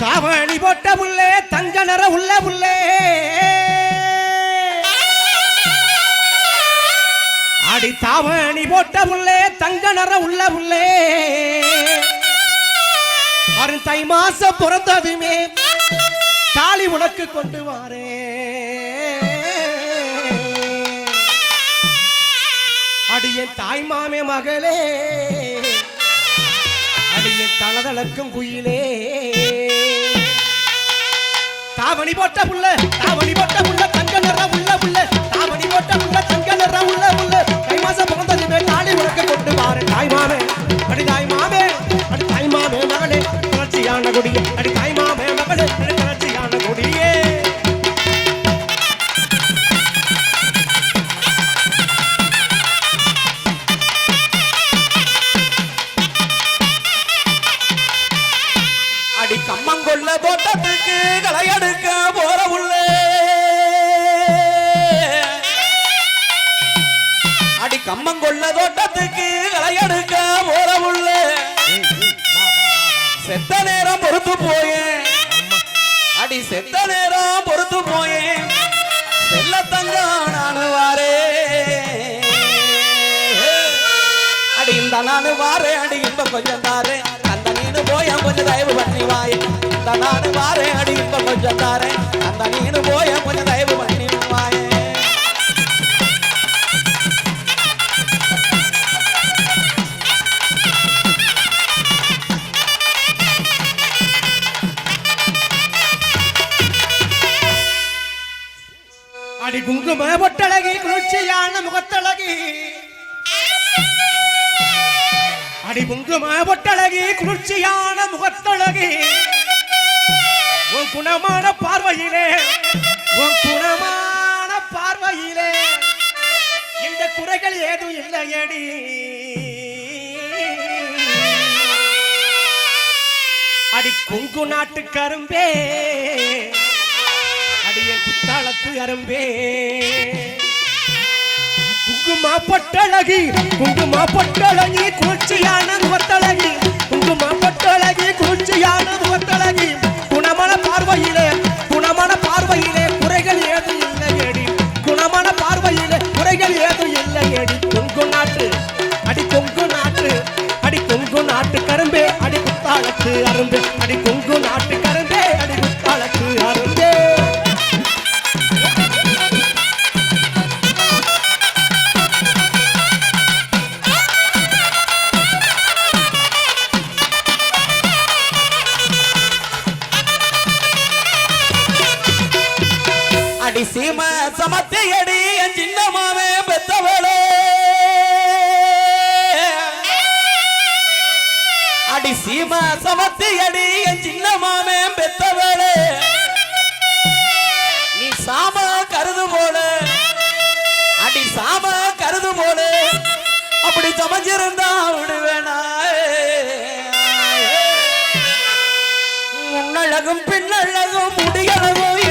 தாவணி போட்ட புள்ளே தங்க நிற உள்ள புள்ளே. அடி தாவணி போட்ட புள்ளே தங்க நிற உள்ள புள்ளே. அருண் தை மாசம் பிறந்ததுமே தாலி உனக்கு கொண்டு வாரே. அடியன் தாய் மாமே மகளே அடியன் தளதளக்கும் குயிலே. தாவணி போட்ட புள்ள தாவணி போட்ட புள்ள தங்க நிறம் இந்த நானு வாரே அடி இன்பம் கொஞ்சம் தாரே. அந்த நீனு போய கொஞ்சம் தயவு பண்ணி வாய். இந்த நானு வாரே அடி இன்பம் கொஞ்சம் தாரே. அந்த நீனு போய கொஞ்சம் தயவு பண்ணி வாயே. அடி குங்கும பொட்டழகி குளிர்ச்சியான முகத்தழகி. மணி குங்கும ஒட்டழகி குளிர்ச்சியான முகத்தழகி. உன் குணமான பார்வையிலே உன் குணமான பார்வையிலே இந்த குறைகள் ஏதும் இல்லையடி. அடி கொங்கு நாட்டு கரும்பே அடிய குத்தாளத்து அரும்பே. குங்குமா பொட்டழகி குங்குமா பொட்டழகி குளிர்ச்சியான ஒத்தழகி குங்குமா பொட்டழகி குளிர்ச்சியான ஒத்தழகி குணமான பார்வையிலே குணமான பார்வையிலே குறைகள் ஏதும் இல்லையடி. குணமான பார்வையிலே குறைகள் ஏதும் இல்லையடி. கொங்கு நாட்டு அடி கொங்கு நாட்டு அடி கொங்கு நாட்டு கரும்பே அடி குத்தாளத்து அரும்பே. முன்னழகும் பின்னழகும் முடியழகும்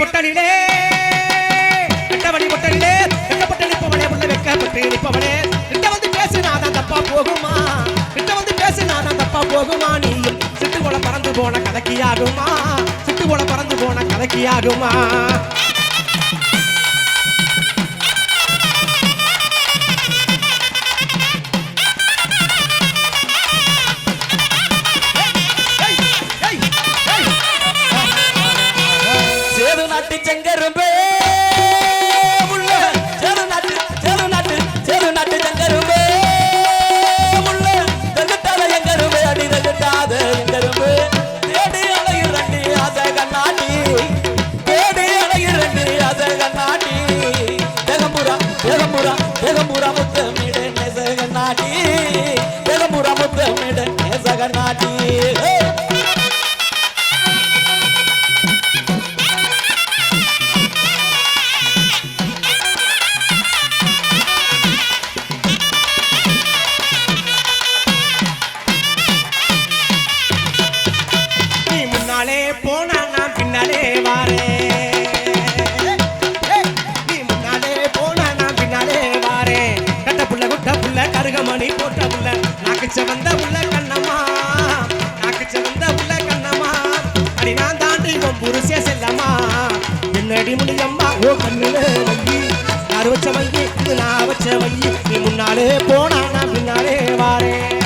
வெட்டவழி முட்டனிலே வெட்டவழி முட்டனிலே நிற்பவனே உள்ள வெக்கப்பட்டு நிற்பவனே கிட்ட வந்து பேசினாதான் தப்பா போகுமா? கிட்ட வந்து பேசினாதான் தப்பா போகுமா? நீயும் சிட்டு போல பறந்து போன கதைக்கு ஆகுமா சிட்டு போல பறந்து போன கதைக்கு அடி நான் தாண்டி உன் புருஷ செல்லம்மா. என்னடி முடியம்மா? ஓ கண்ணுல வங்கி நான் வச்ச வங்கி இது நான் வச்ச வங்கி முன்னாலே போனா நான் பின்னாலே வாரேன்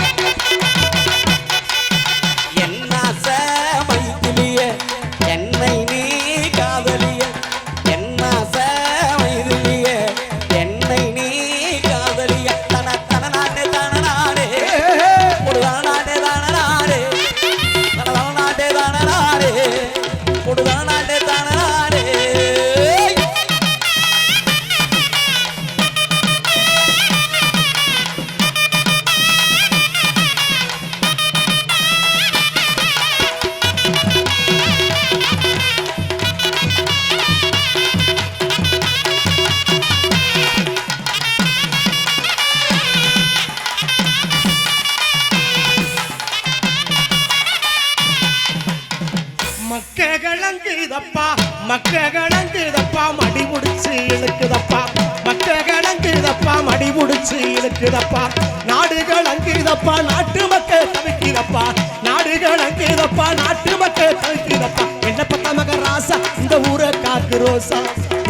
தவிக்கிறப்பா நாடுகள் அங்கிருதப்பா நாட்டு மக்கள் தவிக்கிறப்பா நாடுகள் அங்கிருதப்பா நாட்டு மக்கள் தவிக்கிறப்பா என்ன பத்த மக ராசா இந்த ஊரை காக்கு ரோசா.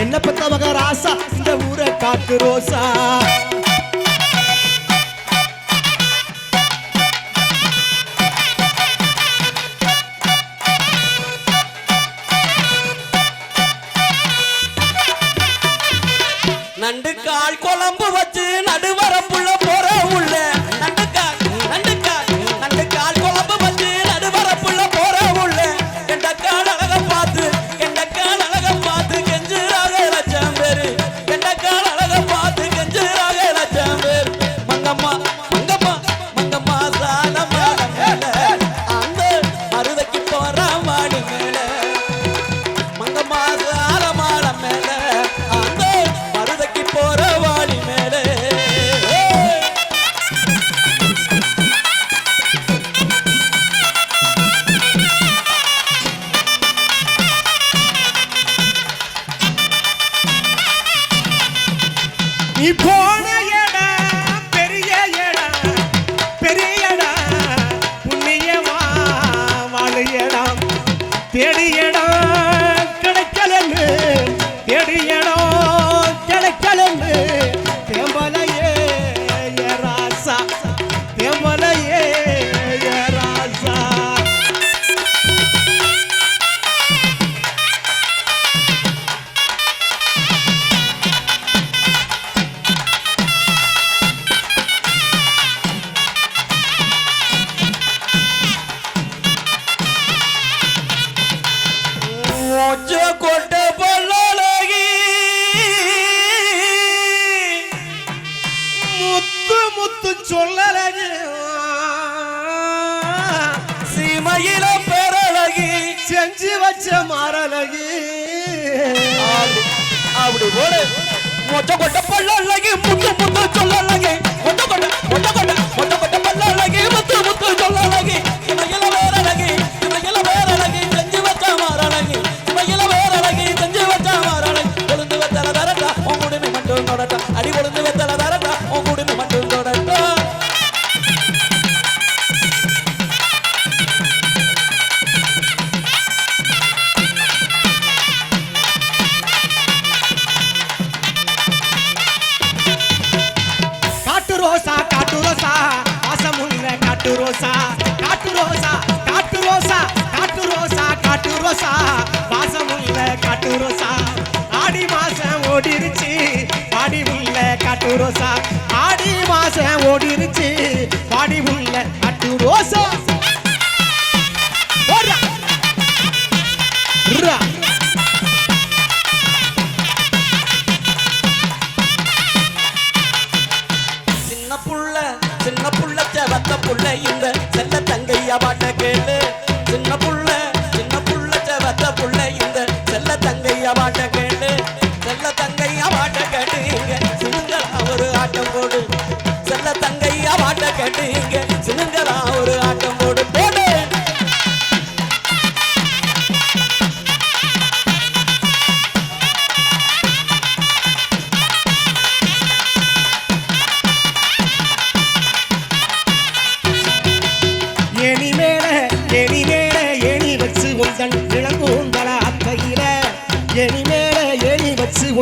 என்ன பத்த மக ராசா இந்த ஊரை காக்கு ரோசா.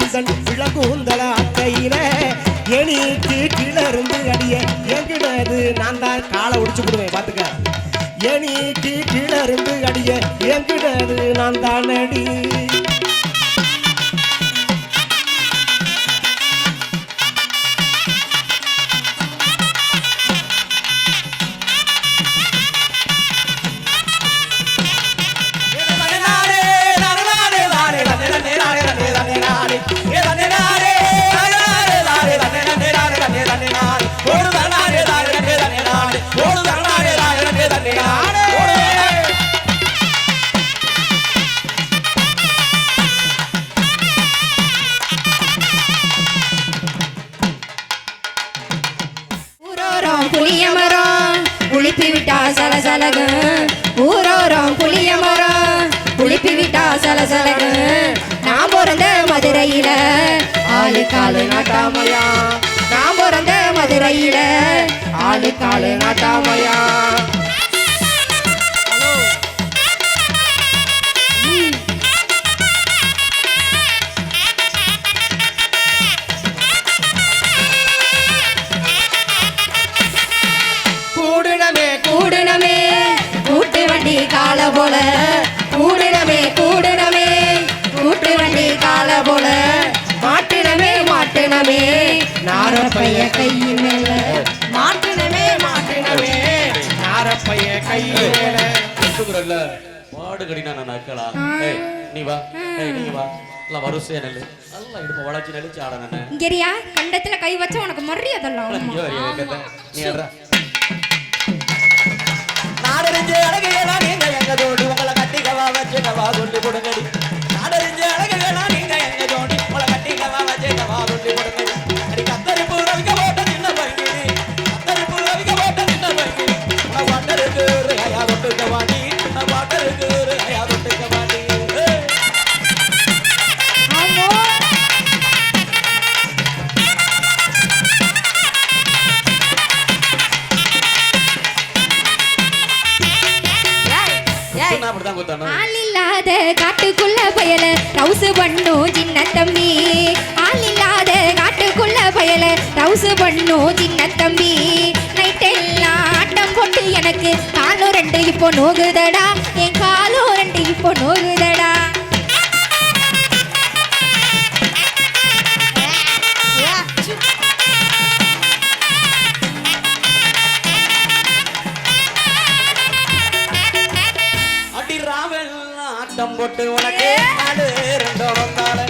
வச்சு உந்தன் இளங்கூந்தல அக்கையில ஏணிக்கு இருந்து அடிய எங்கிடது? நான் தான் காலை ஒடிச்சு விடுவேன் பாத்துக்க ஏணிக்கு கீழே இருந்து அடிய எங்கிடது? நான் தான் அடி. நான் பிறந்த மதுரையில ஆளு காலு நாட்டாமையா. நான் பிறந்த மதுரையில ஆளு காலு நாட்டாமையா. நாரப்பைய கையின் மேல. மாட்டுனமே மாட்டுனமே நாரப்பைய கையில கூப்பிடுறல்ல மாடு கடினா நான் நக்கலா ஏய் நீ வா. ஏய் நீ வா. எல்லாம் வரிசையா நெல்லு. நல்லா இடுப்பு வளைச்சு நெளிச்சு ஆட நானு இங்கரியா கண்டத்துல கை வச்சா உனக்கு மரியாதெல்லாம் நீ ஆடுறா நாடறிஞ்ச அழகையெல்லா நீங்க எங்க ஜோடி உங்களை கட்டிக்கவா வச்சுக்கவா சொல்லி கொடுங்கடி. நாடறிஞ்ச அழகையெல்லா நோகுதடா என் காலும் ரெண்டு இப்போ நோகுதடா. அடி ராவல் ஆட்டம் போட்டு உனக்கு நாடு ரெண்டோ வந்தாளுங்க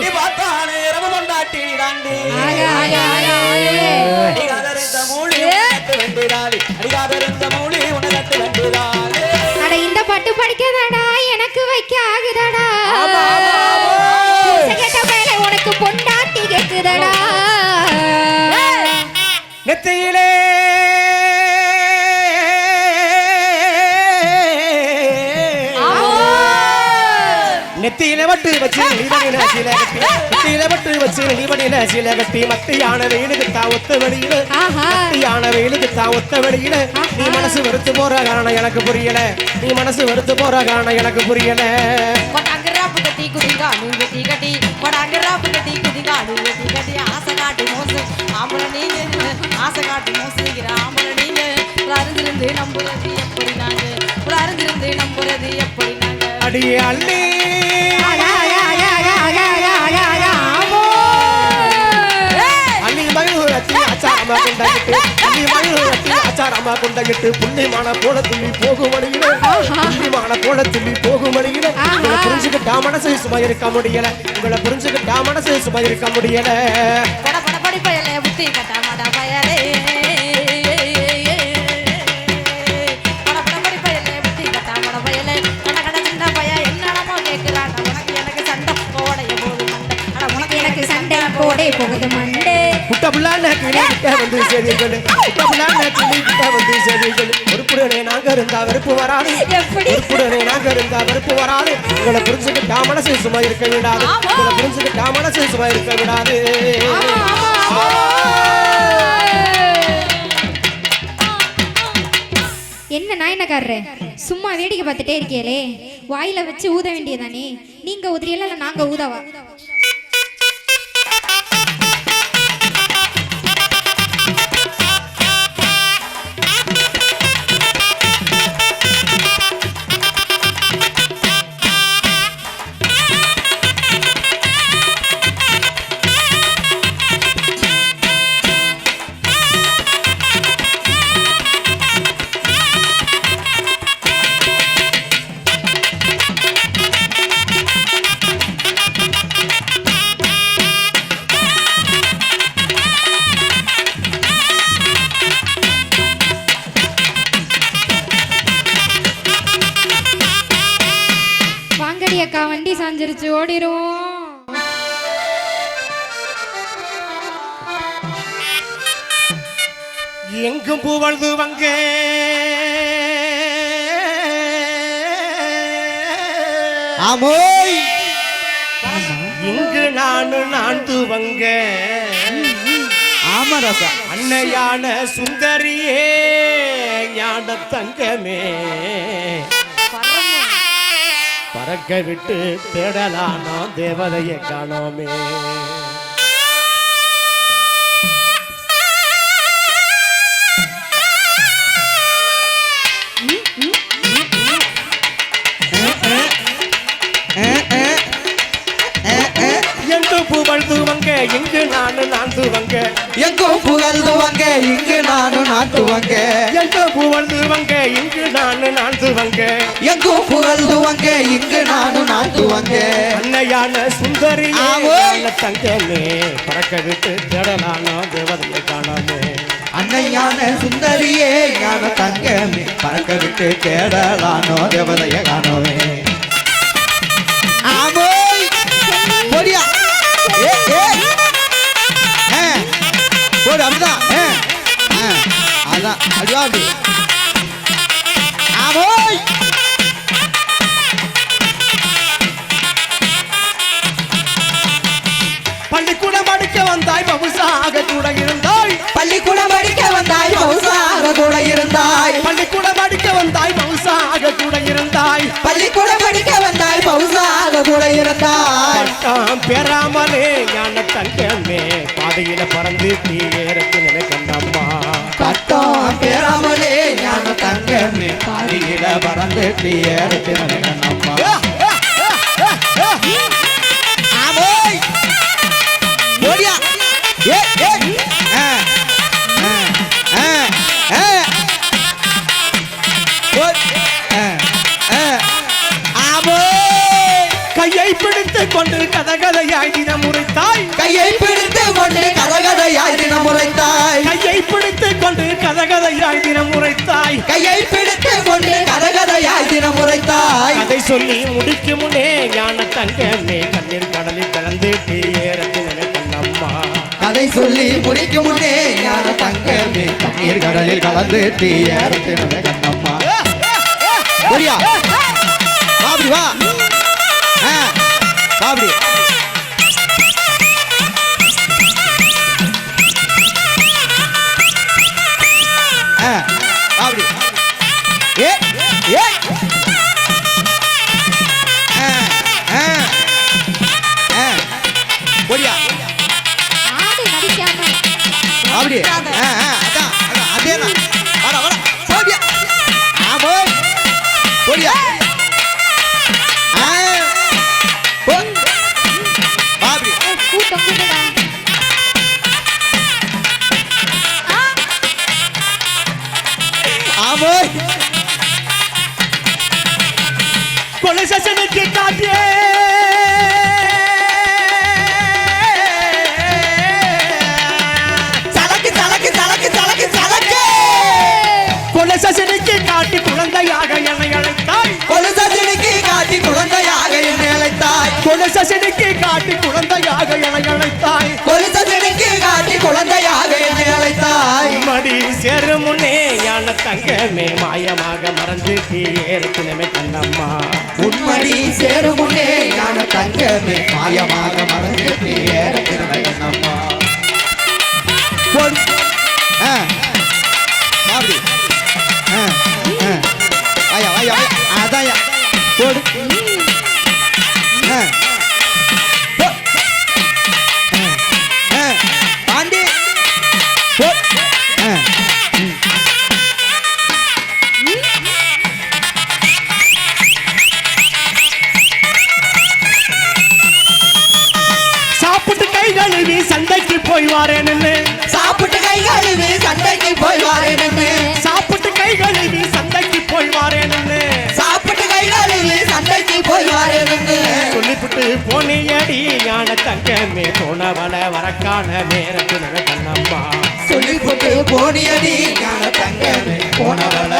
நெத்தியில வட்டு வச்சு நீவனில சீல கட்டி. நெத்தியில வட்டு வச்சு நீவனில சீல கட்டி. மத்தியான வெயிலுக்கு தான் ஒத்த வெளியில. மத்தியான வெயிலுக்கு தான் ஒத்த வெளியில. நீ மனசு வெறுத்து போற காரணம் எனக்கு புரியல. நீ மனசு வெறுத்து போற காரணம் எனக்கு புரியல. கட்டி குதிங்காடு வெட்டி கட்டி. கொடாங்கராப்பு கட்டி குதிங்காடு வெட்டி கட்டி. ஆசை காட்டு மோசு ஆம்பளை நீங்க. ஆசை காட்டு மோசுகிற ஆம்பளை நீங்க. அறிந்திருந்து நம்புறது எப்படி நாங்க? அறிந்திருந்து நம்புறது எப்படி நாங்க? அடியே அள்ளி. அச்சாரமா கொண்டகிட்டு புண்ணியமான போல துள்ளி போகும் வழியில புண்ணியமான போல துள்ளி போகும் வழியில உங்களை புரிஞ்சுக்கிட்டா மனசு சும்மா இருக்க முடியல. உங்களை புரிஞ்சுக்கிட்டா மனசு சும்மா இருக்க முடியல படப்பட படிப்பையில புத்தி போகுது மண்டே. குட்ட புள்ளான கிளி கிட்ட வந்து சேதிகள் குட்ட புள்ளான கிளி கிட்ட வந்து சேதிகள் உருப்புடனே நாங்க இருந்தா வெறுப்பு வராது? உருப்புடனே நாங்க இருந்தா வெறுப்பு வராது. உங்களை புரிஞ்சுக்கிட்டா மனசு சும்மா இருக்க விடாது. உங்களை புரிஞ்சுக்கிட்டா மனசு சும்மா இருக்க விடாது. என்ன நாயனக்காரரு? சும்மா வேடிக்கை பார்த்துட்டே இருக்கீங்களே வாயில வச்சு ஊத வேண்டியதானே? நீங்க இல்ல நாங்க ஊதவா? எங்கும் புகழ்ந்து வங்க. ஆமோய். இங்கு நானு நான்கு வங்க. ஆமா ராசா அன்னையான சுந்தரியே ஞான தங்கமே. பறக்க விட்டு தேடலானோ தேவதையை காணோமே. இங்கு நானு நான்கு வங்க எங்கும் புகழ்ந்துவங்க இங்கு நானும் நாட்டுவங்க என்று புகழ்ந்து வங்க இங்கு நானு நான்கு வங்க எங்கும் புகழ்ந்துவங்க இங்கு நானும் நாட்டுவங்க அன்னையான சுந்தரி. தங்கமே பறக்க விட்டு தேடலானோ தேவதையை காணோமே. அன்னையான சுந்தரியே ஞான தங்கமே பறக்க விட்டு தேடலானோ தேவதைய காணோமே. இருந்தாய் பள்ளிக்கூடம் படிக்க வந்தாய் பௌசாக கூட இருந்தாய் பட்டம் பெறாமலே ஞான தங்கமே பாதையில பறந்து தீ ஏறத்து நினைக்கண்டம்மா. பட்டம் பெறாமலே ஞான தங்கமே பாடியில பறந்து ஏறத்தின நம்மா கதகதையாய் தினம் உரைத்தாய் கையை பிடித்து கொண்டு கதகதையாய் தினம் உரைத்தாய் கதை சொல்லி முடிக்கும் முன்னே ஞான தங்கமே கண்ணீர் கடலில் கலந்து தீ ஏறத்து நினைக்கண்டம்மா கதை சொல்லி முடிக்கும் முன்னே ஞான தங்கமே தண்ணீர் கடலில் கலந்து தீயத்தின கண்ணம்மா. சரியா பாபடி வா. ஆ, பாபடி. சசனுக்கு காட்டியே சலக்கு சலக்கு சலக்கு சலக்கு சலக்கு கொலை சசனுக்கு காட்டி குழந்தையாக என்னை அழைத்தாய் கொலுசத்தினிக்கு காட்டி குழந்தையாக என்னை அழைத்தாய் கொலை சசனுக்கு காட்டி குழந்தையாக என்னை அழைத்தாய் கொலுசத்தினிக்கு காட்டி குழந்தையாக என்னை அழைத்தாய் மடி சேரும் முன்னே யான தங்கமே மாயமாக மறந்து ஏறத்தினமே கண்ணம்மா. உண்மடி சேருமுன்னே ஞான தங்கமே மாயமாக மறந்து ஏற திருநகனம்மா அதாயா போடு சொல்லி ஞான தங்கமே போனவள